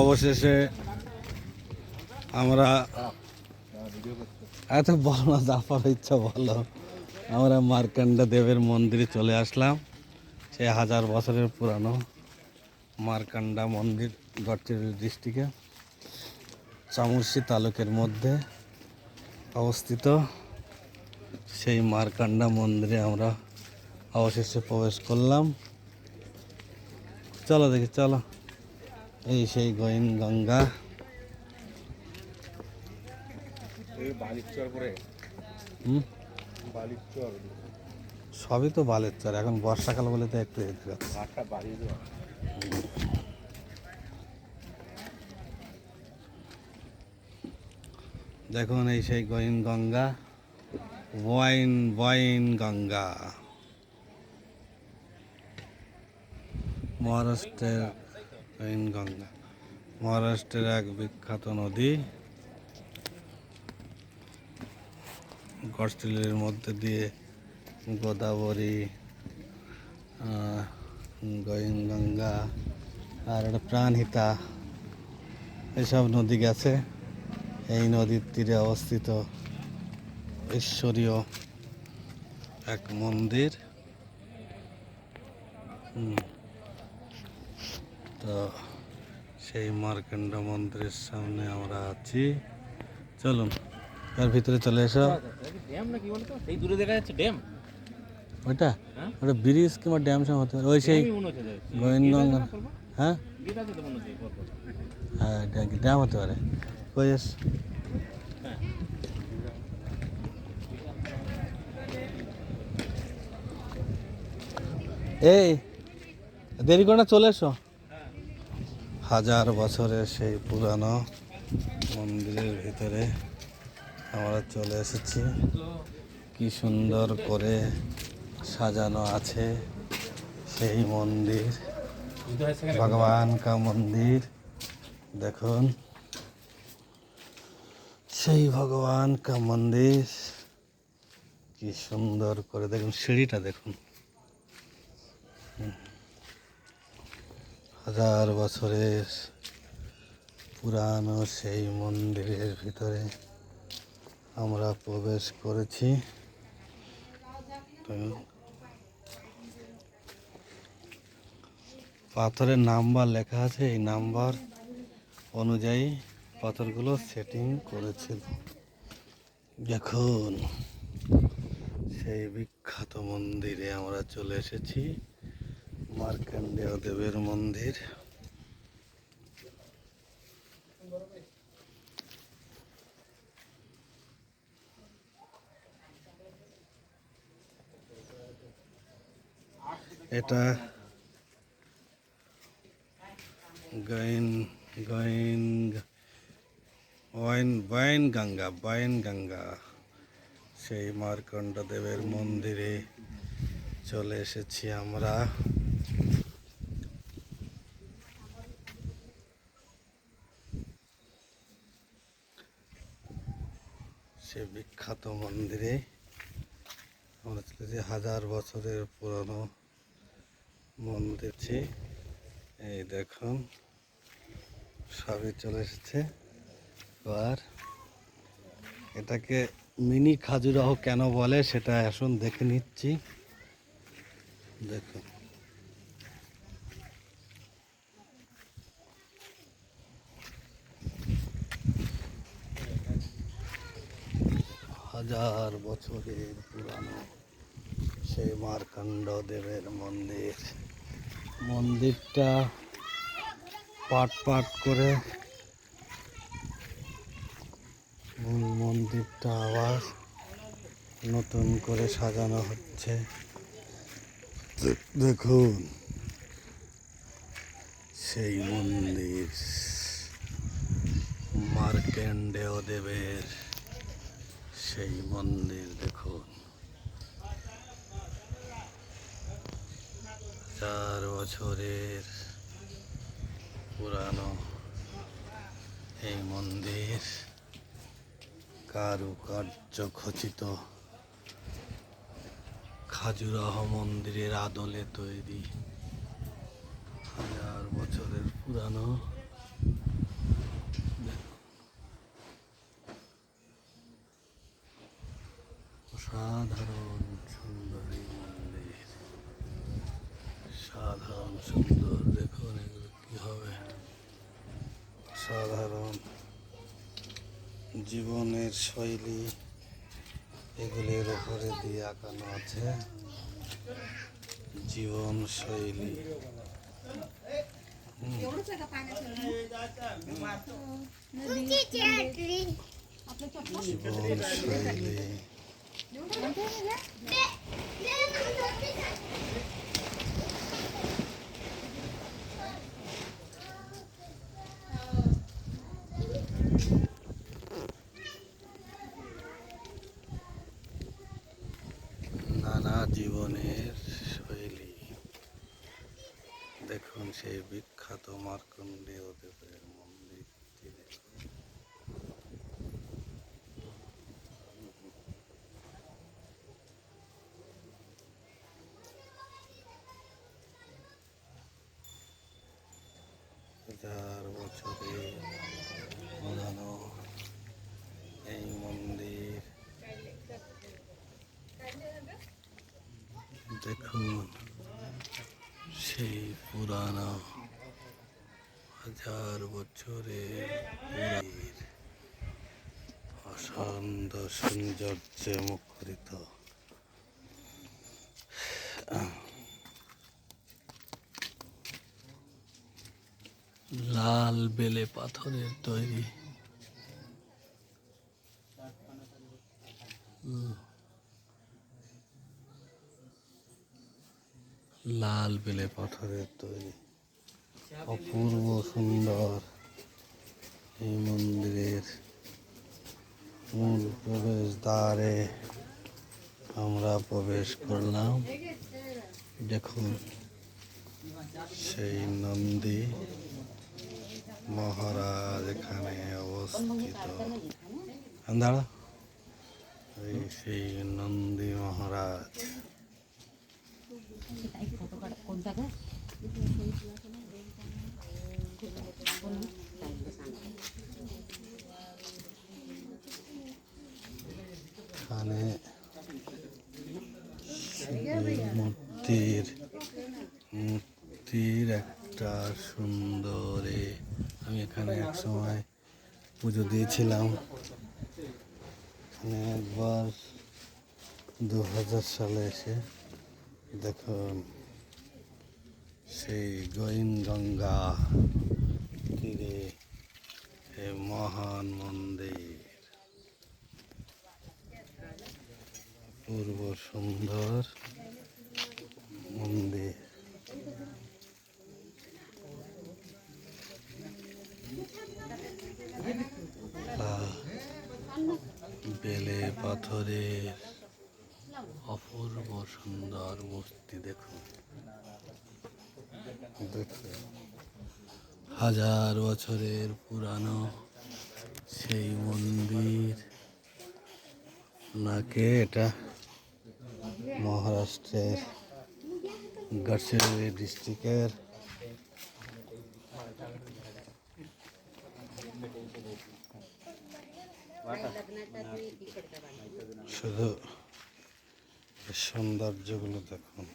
অবশেষে আমরা এত বলো যাবার ইচ্ছা বলো আমরা মার্কান্ডা দেবের মন্দিরে চলে আসলাম। সে হাজার বছরের পুরানো মার্কান্ডা মন্দির গড়চিরুলি ডিস্ট্রিক্টে চামুর্শি তালুকের মধ্যে অবস্থিত। সেই মার্কান্ডা মন্দিরে আমরা অবশেষে প্রবেশ করলাম। চলো দেখি, চলো। এই সেই গোয়েন গঙ্গা। সবই তো বালের চর এখন বর্ষাকাল বলে তো একটু এদিকে দেখুন এই সেই গোয়েন গঙ্গা ওয়াইন ওয়াইন গঙ্গা। মহারাষ্ট্রের গঙ্গা মহারাষ্ট্রের এক বিখ্যাত নদী। গড়চিলের মধ্যে দিয়ে গোদাবরী গঙ্গা আর একটা প্রাণহিতা, এসব নদী গেছে। এই নদীর তীরে অবস্থিত ঈশ্বরীয় এক মন্দির। হুম। তো সেই মার্কেন্ড মন্দিরের সামনে আমরা আছি। চলুন তার ভিতরে চলে এসো। ড্যাম না কি বলতো সেই দূরে দেখা যাচ্ছে ড্যাম। ওইটা? হ্যাঁ? ওটা ব্রিজ কিংবা ড্যাম সব হতে পারে। ওই সেই হচ্ছে হ্যাঁ। হ্যাঁ ড্যাম হতে পারে? কই এস? হ্যাঁ। এই দেরি করে না চলে এসো। হাজার বছরের সেই পুরানো মন্দিরের ভিতরে আমরা চলে এসেছি। কি সুন্দর করে সাজানো আছে সেই মন্দির। ভগবান কা মন্দির, দেখুন। সেই ভগবান কা মন্দির। কি সুন্দর করে দেখুন, সিঁড়িটা দেখুন। হুম। হাজার বছরের পুরানো সেই মন্দিরের ভিতরে আমরা প্রবেশ করেছি। পাথরের নাম্বার লেখা আছে, এই নাম্বার অনুযায়ী পাথরগুলো সেটিং করেছিল দেখুন, সেই বিখ্যাত মন্দিরে আমরা চলে এসেছি। মার্কেন্ডেয় দেবের মন্দির। এটা গাইন গাইন, ওয়াইন, বাইন গঙ্গা বাইন গঙ্গা। সেই মার্কণ্ড দেবের মন্দিরে চলে এসেছি আমরা। সে বিখ্যাত মন্দিরে। আমরা চলেছি হাজার বছরের পুরনো মন্দিরছি এই দেখুন, সবই চলে এসেছে। আর এটাকে মিনি খাজুরাহ কেন বলে সেটা এখন দেখে নিচ্ছি। দেখুন। হাজার বছরের পুরানো সেই মার্কণ্ড দেবের মন্দির। মন্দিরটা পাট পাট করে মূল মন্দিরটা আবার নতুন করে সাজানো হচ্ছে। দেখুন, সেই মন্দির মার্কেন্ডেয় দেবের সেই মন্দির দেখুন। চার বছরের পুরানো এই মন্দির কারুকার্য খচিত। খাজুরাহ মন্দিরের আদলে তৈরি। হাজার বছরের পুরানো সাধারণ সুন্দরী মন্দির। সাধারণ সুন্দর দেখুন এগুলো কী হবে। সাধারণ জীবনের শৈলী এগুলির উপরে দিয়ে আঁকানো আছে। জীবন শৈলী। জীবন শৈলী। নানা জীবনের শৈলী। দেখুন সেই বিখ্যাত মার্কণ্ডেয় দেবের মন্দিরটি দেখুন হাজার বছরে পুরানো এই মন্দির দেখুন সেই পুরানো হাজার বছরের অসন্দ সৌন্দর্যে মুখরিত। লাল বেলে পাথরের তৈরি। লাল বেলে পাথরের তৈরি। অপূর্ব সুন্দর এই মন্দিরের মূল প্রবেশ দ্বারে আমরা প্রবেশ করলাম। দেখুন, সেই নন্দী মহারাজ এখানে অবস্থিত। সেই নন্দী মহারাজ। এখানে মূর্তির মূর্তির একটা সুন্দরে আমি এখানে এক সময় পুজো দিয়েছিলাম। এখানে একবার দু হাজার সালে এসে দেখুন। সেই গঙ্গা তীরে মহান মন্দির। পূর্ব সুন্দর মন্দির। বেলে পাথরের অপূর্ব সুন্দর মূর্তি দেখুন। হাজার বছরের পুরানো সেই মন্দির। নাকে এটা মহারাষ্ট্রের গডচিরোলি ডিস্ট্রিক্টের? শুধু সৌন্দর্যগুলো দেখুন।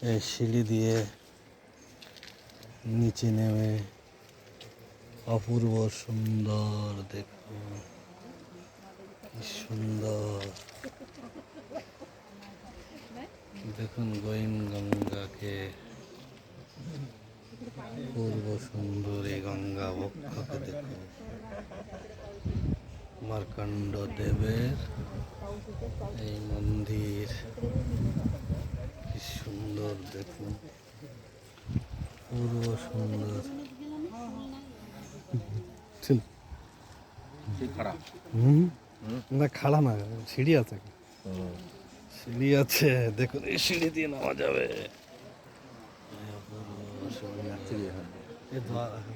এই সিঁড়ি দিয়ে নিচে নেমে অপূর্ব সুন্দর দেখুন সুন্দর। দেখুন গোয়েন গঙ্গাকে পূর্ব সুন্দর এই গঙ্গা বক্ষকে দেখুন মার্কণ্ড দেবের এই মন্দির। সুন্দর দেখুন। পুরো সুন্দর। না খাড়া না সিঁড়ি আছে। সিঁড়ি আছে দেখুন এই সিঁড়ি দিয়ে নামা যাবে।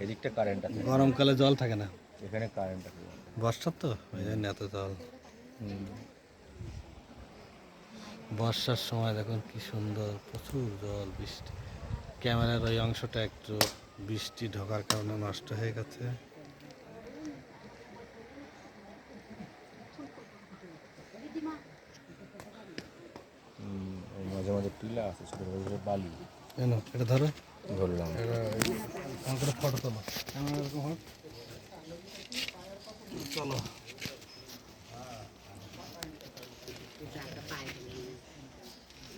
এদিকটা কারেন্ট আছে। গরমকালে জল থাকে না। এখানে কারেন্ট আছে। বর্ষার তো ওই জন্য এত জল। বর্ষার সময় দেখুন কি সুন্দর প্রচুর জল বৃষ্টি। ক্যামেরার ওই অংশটা একটু বৃষ্টি ঢোকার কারণে নষ্ট হয়ে গেছে। মাঝে মাঝে টিলা আছে ছোট বড় বালি। কেন এটা ধরো। ধরলাম। ফটো তোলো। চলো।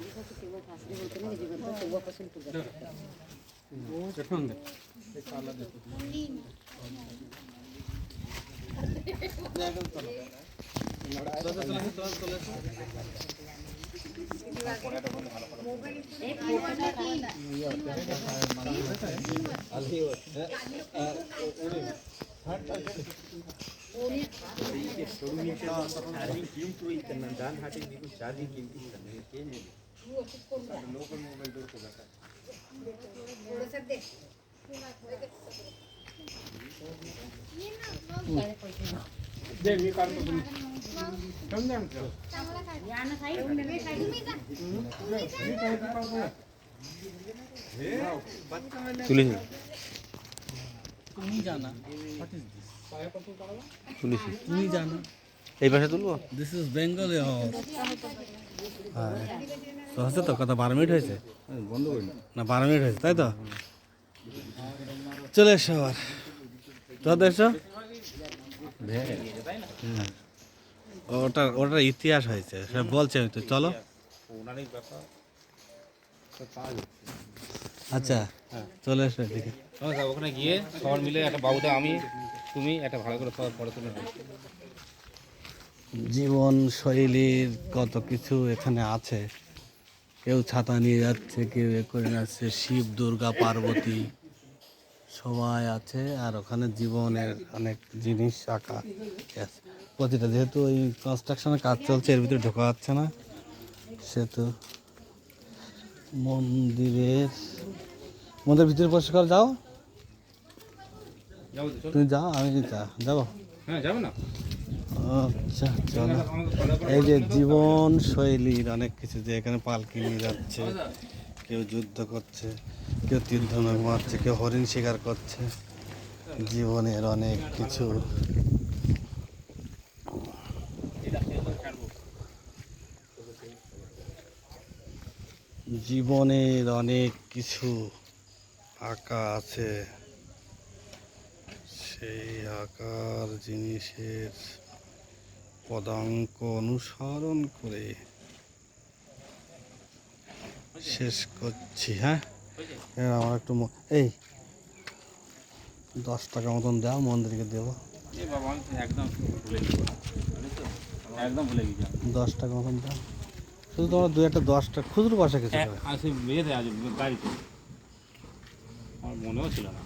ফটো ওই ওই জায়গাটা একটা তুলে দিছি আমি ওই জায়গায় ঢুকতে ওখানে ঢোকা সম্ভব না বাবা তুলেছি তুমি জানা হোয়াট ইজ দিস তুলেছি তুমি জানা এই পাশে তুলবো? দিস ইজ বেঙ্গলি হাউস হ্যাঁ তো হচ্ছে তো কত বারো মিনিট হয়েছে? বন্ধ করি না বারো মিনিট হয়েছে তাই তো? চলে এসো আবার। তো এসো। ওটা ওটার ইতিহাস হয়েছে সে বলছে আমি তো চলো। আচ্ছা চলে এসো এদিকে। ওখানে গিয়ে সবার মিলে একটা বাবুদা আমি তুমি একটা ভালো করে সবার ফটো তুলে নাও। জীবন শৈলীর কত কিছু এখানে আছে। কেউ ছাতা নিয়ে যাচ্ছে কেউ এ করে যাচ্ছে শিব দুর্গা পার্বতী সবাই আছে আর ওখানে জীবনের অনেক জিনিস আঁকা আছে। প্রতিটা যেহেতু ওই কনস্ট্রাকশনের কাজ চলছে এর ভিতরে ঢোকা যাচ্ছে না সেহেতু মন্দিরের মন্দিরের ভিতরে প্রবেশ করে যাও। তুমি যাও আমি যা যাব? হ্যাঁ যাবে না। আচ্ছা চলো। এই যে জীবন শৈলীর অনেক কিছু যে এখানে পালকি নিয়ে যাচ্ছে, কেউ যুদ্ধ করছে, কেউ তীর ধনুক মারছে, কেউ হরিণ শিকার করছে, জীবনের অনেক কিছু জীবনের অনেক কিছু আঁকা আছে সেই আকার জিনিসের পদাঙ্ক অনুসরণ করে। শেষ করছি হ্যাঁ? এবার আমার একটু এই দশ টাকা মতন দাও মন্দিরকে দেবো। দশ টাকা মতন দাও। শুধু তোমার দু একটা দশটা খুচরো পয়সা কিছু গাড়িতে আমার মনেও ছিল না।